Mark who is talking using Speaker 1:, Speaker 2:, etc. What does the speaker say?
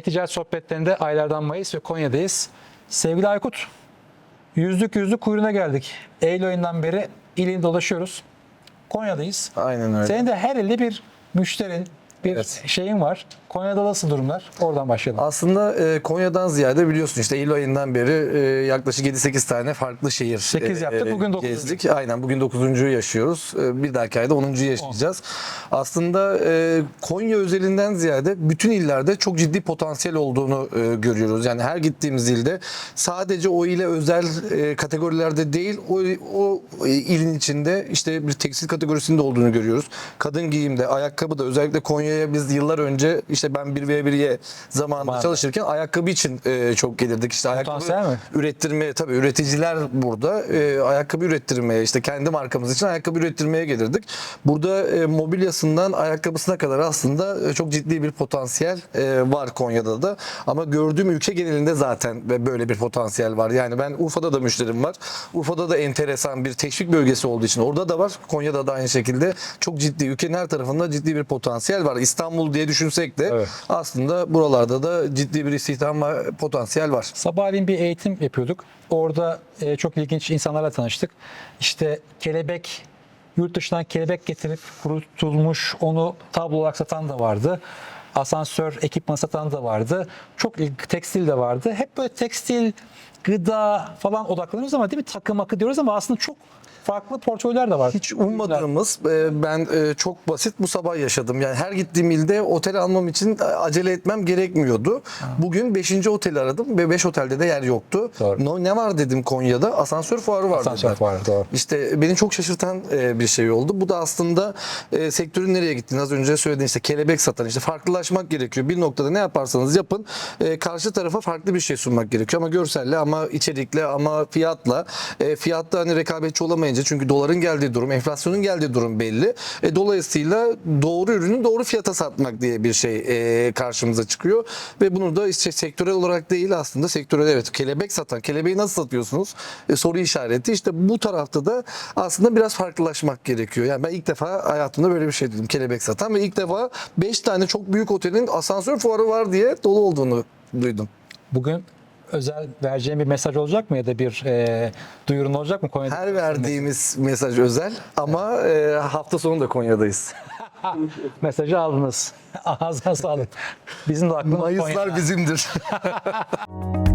Speaker 1: ticaret sohbetlerinde aylardan Mayıs ve Konya'dayız. Sevgili Aykut, yüzlük yüzlük kuyruğuna geldik. Eylül ayından beri ilini dolaşıyoruz. Konya'dayız.
Speaker 2: Aynen öyle.
Speaker 1: Senin de her ilde bir müşterin, bir
Speaker 2: Evet.
Speaker 1: şeyin var. Konya'da nasıl durumlar? Oradan başlayalım.
Speaker 2: Aslında e, Konya'dan ziyade biliyorsun işte Eylül ayından beri e, yaklaşık 7-8 tane farklı şehir
Speaker 1: Sekiz yaptık, bugün dokuz.
Speaker 2: gezdik. Aynen bugün 9.'yu yaşıyoruz. E, bir dahaki ayda 10.yu yaşayacağız. Aslında e, Konya özelinden ziyade bütün illerde çok ciddi potansiyel olduğunu e, görüyoruz. Yani her gittiğimiz ilde sadece o ile özel e, kategorilerde değil o, o e, ilin içinde işte bir tekstil kategorisinde olduğunu görüyoruz. Kadın giyimde, ayakkabıda özellikle Konya'ya biz yıllar önce işte ben 1v1'ye zamanında
Speaker 1: Vardı.
Speaker 2: çalışırken ayakkabı için e, çok gelirdik. İşte ayakkabı
Speaker 1: mi?
Speaker 2: ürettirmeye tabii üreticiler burada e, ayakkabı ürettirmeye işte kendi markamız için ayakkabı ürettirmeye gelirdik. Burada e, mobilyasından ayakkabısına kadar aslında e, çok ciddi bir potansiyel e, var Konya'da da. Ama gördüğüm ülke genelinde zaten böyle bir potansiyel var. Yani ben Urfa'da da müşterim var. Urfa'da da enteresan bir teşvik bölgesi olduğu için orada da var. Konya'da da aynı şekilde çok ciddi ülkenin her tarafında ciddi bir potansiyel var. İstanbul diye düşünsek de
Speaker 1: Evet.
Speaker 2: aslında buralarda da ciddi bir istihdam ve potansiyel var.
Speaker 1: Sabahleyin bir eğitim yapıyorduk. Orada e, çok ilginç insanlarla tanıştık. İşte kelebek, yurt dışından kelebek getirip kurutulmuş onu tablo olarak satan da vardı. Asansör ekipman satan da vardı. Çok ilg- tekstil de vardı. Hep böyle tekstil, gıda falan odaklanıyoruz ama değil mi? Takım akı diyoruz ama aslında çok farklı portföyler de var.
Speaker 2: Hiç ummadığımız e, ben e, çok basit bu sabah yaşadım. Yani her gittiğim ilde otel almam için e, acele etmem gerekmiyordu. Bugün 5. oteli aradım ve 5 otelde de yer yoktu.
Speaker 1: Doğru.
Speaker 2: No, ne var dedim Konya'da? Asansör fuarı var
Speaker 1: Asansör
Speaker 2: dediler.
Speaker 1: fuarı, doğru.
Speaker 2: İşte beni çok şaşırtan e, bir şey oldu. Bu da aslında e, sektörün nereye gittiğini az önce söylediğin işte kelebek satan işte farklılaşmak gerekiyor. Bir noktada ne yaparsanız yapın e, karşı tarafa farklı bir şey sunmak gerekiyor. Ama görselle ama içerikle ama fiyatla e, fiyatta hani rekabetçi olamayınca çünkü doların geldiği durum enflasyonun geldiği durum belli. E, dolayısıyla doğru ürünü doğru fiyata satmak diye bir şey e, karşımıza çıkıyor. Ve bunu da işte sektörel olarak değil aslında sektörel evet kelebek satan kelebeği nasıl satıyorsunuz? E, soru işareti. İşte bu tarafta da aslında biraz farklılaşmak gerekiyor. Yani ben ilk defa hayatımda böyle bir şey dedim kelebek satan ve ilk defa 5 tane çok büyük otelin asansör fuarı var diye dolu olduğunu duydum.
Speaker 1: Bugün özel vereceğim bir mesaj olacak mı ya da bir e, duyurun olacak mı Konya'da?
Speaker 2: Her verdiğimiz mesaj özel ama e, hafta sonu da Konya'dayız.
Speaker 1: Mesajı aldınız. Ağzına sağlık. Bizim de aklımız
Speaker 2: Mayıslar
Speaker 1: Konya'da.
Speaker 2: bizimdir.